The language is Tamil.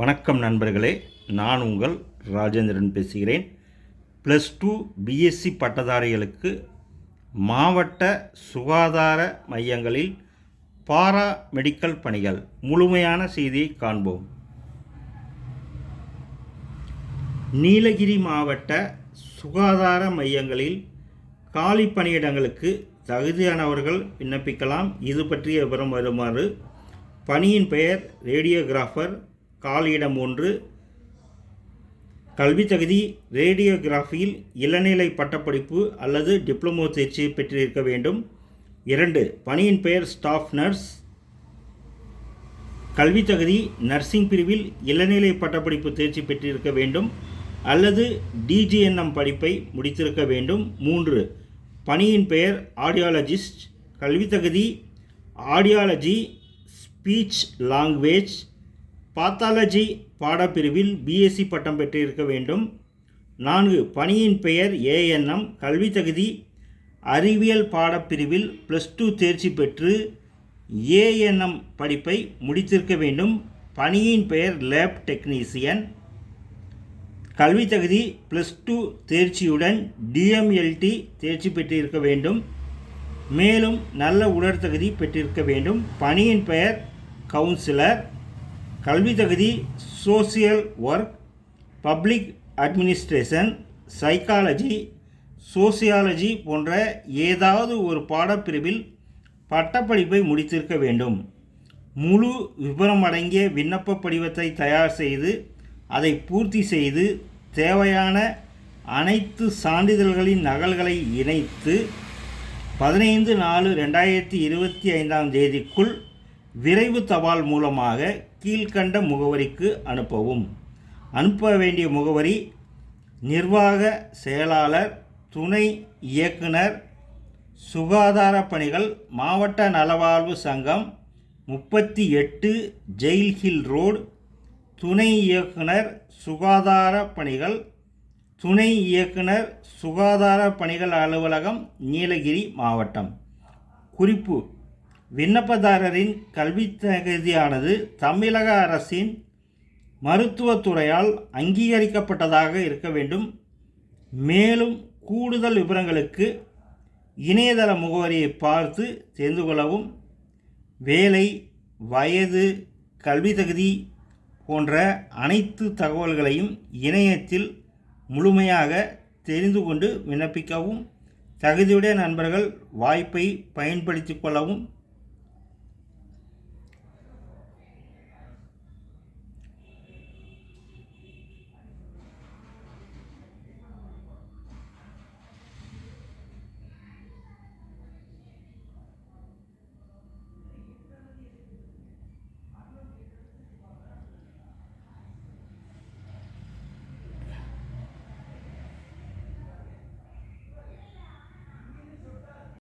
வணக்கம் நண்பர்களே நான் உங்கள் ராஜேந்திரன் பேசுகிறேன். ப்ளஸ் டூ பிஎஸ்சி பட்டதாரிகளுக்கு மாவட்ட சுகாதார மையங்களில் பாரா மெடிக்கல் பணிகள் முழுமையான செய்தியை காண்போம். நீலகிரி மாவட்ட சுகாதார மையங்களில் காலி பணியிடங்களுக்கு தகுதியானவர்கள் விண்ணப்பிக்கலாம். இது பற்றிய விவரம் வருமாறு பணியின் பெயர் ரேடியோகிராஃபர் காலியிடம் ஒன்று. கல்வி தகுதி ரேடியோகிராஃபியில் இளநிலை பட்டப்படிப்பு அல்லது டிப்ளமோ தேர்ச்சி பெற்றிருக்க வேண்டும். இரண்டு பணியின் பெயர் ஸ்டாஃப் நர்ஸ். கல்வி தகுதி நர்சிங் பிரிவில் இளநிலை பட்டப்படிப்பு தேர்ச்சி பெற்றிருக்க வேண்டும் அல்லது டிஜிஎன்எம் படிப்பை முடித்திருக்க வேண்டும். மூன்று பணியின் பெயர் ஆடியாலஜிஸ்ட். கல்வி தகுதி ஆடியாலஜி ஸ்பீச் லாங்குவேஜ். பாத்தாலஜி பாடப்பிரிவில் பிஎஸ்சி பட்டம் பெற்றிருக்க வேண்டும். நான்கு பணியின் பெயர் ஏஎன்எம் கல்வி தகுதி அறிவியல் பாடப்பிரிவில் ப்ளஸ் டூ தேர்ச்சி பெற்று ஏஎன்எம் படிப்பை முடித்திருக்க வேண்டும். பணியின் பெயர் லேப் டெக்னீசியன் கல்வி தகுதி ப்ளஸ் டூ தேர்ச்சியுடன் டிஎம்எல்டி தேர்ச்சி பெற்றிருக்க வேண்டும். மேலும் நல்ல உடற்தகுதி பெற்றிருக்க வேண்டும். பணியின் பெயர் கவுன்சிலர் கல்வி தகுதி social work public administration psychology sociology போன்ற ஏதாவது ஒரு பாடப்பிரிவில் பட்டப்படிப்பை முடித்திருக்க வேண்டும். முழு விவரம் அடங்கிய விண்ணப்ப படிவத்தை தயார் செய்து அதை பூர்த்தி செய்து தேவையான அனைத்து சான்றிதழ்களின் நகல்களை இணைத்து பதினைந்து நாலு ரெண்டாயிரத்தி இருபத்தி ஐந்தாம் தேதிக்குள் விரைவு தபால் மூலமாக கீழ்கண்ட முகவரிக்கு அனுப்பவும். அனுப்ப வேண்டிய முகவரி நிர்வாக செயலாளர் துணை இயக்குனர் சுகாதார பணிகள் மாவட்ட நலவாழ்வு சங்கம் முப்பத்தி எட்டு ஜெயில் ஹில் ரோடு துணை இயக்குனர் சுகாதார பணிகள் துணை இயக்குனர் சுகாதார பணிகள் அலுவலகம் நீலகிரி மாவட்டம். குறிப்பு விண்ணப்பதாரரின் கல்வி தகுதியானது தமிழக அரசின் மருத்துவத்துறையால் அங்கீகரிக்கப்பட்டதாக இருக்க வேண்டும். மேலும் கூடுதல் விவரங்களுக்கு இணையதள முகவரியை பார்த்து தெரிந்து கொள்ளவும். வேலை வயது கல்வி தகுதி போன்ற அனைத்து தகவல்களையும் இணையத்தில் முழுமையாக தெரிந்து கொண்டு விண்ணப்பிக்கவும். தகுதியுடைய நண்பர்கள் வாய்ப்பை பயன்படுத்திக் கொள்ளவும்.